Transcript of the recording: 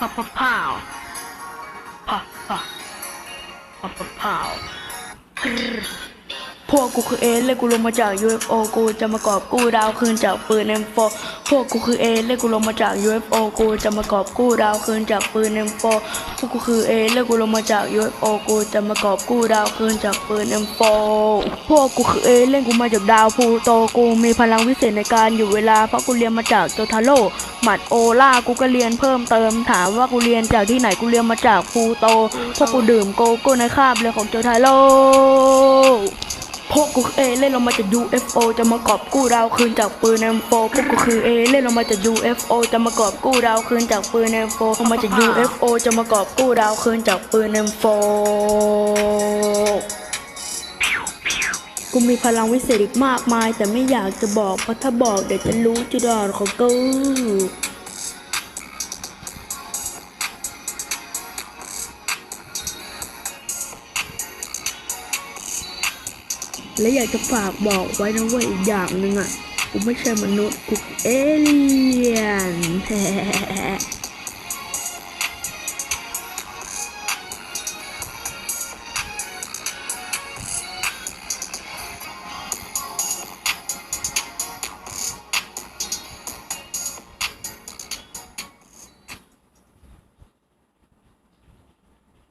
พะพาวพะพะพะพะพาวกรึ๊ดพวกกูคือเอเล่กูลงมาจาก UFO กูจะมากอบกู้ดาวคืนจากปืน M4 พวกกูคือเอเล่กูลงมาจาก UFO กูจะมากอบกู้ดาวคืนจากปืน M4 พวกกูคือเอเล่กูลงมาจาก UFO กูจะมากอบกู้ดาวคืนจากปืน M4 พวกกูคือเอเล่นกูมาจากดาวพูโตกูมีพลังวิเศษในการอยู่เวลาเพราะกูเรียนมาจากโจทาโร่ หมัดโอล่ากูก็เรียนเพิ่มเติมถามว่ากูเรียนจากที่ไหนกูเรียนมาจากพลูโต พวกกูดื่มโกโก้ในคาบเรียนของโจทาโร่พวกกูคือเอเล่นลงมาจาก UFO จะมากอบกู้ดาวคืนจากปืน M4 พวกกูคือเอเล่นลงมาจาก UFO จะมากอบกู้ดาวคืนจากปืน M4 ลงมาจาก UFO จะมากอบกู้ดาวคืนจากปืน M4 กูมีพลังวิเศษอีกมากมาย แต่ไม่อยากจะบอกเพราะถ้าบอกเดี๋ยวจะรู้จุดอ่อนของกูและอยากจะฝากบอกไว้นะเว่าอีกอย่างหนึ่งอะ กูไม่ใช่มนุษย์ กูเอเลี่ยน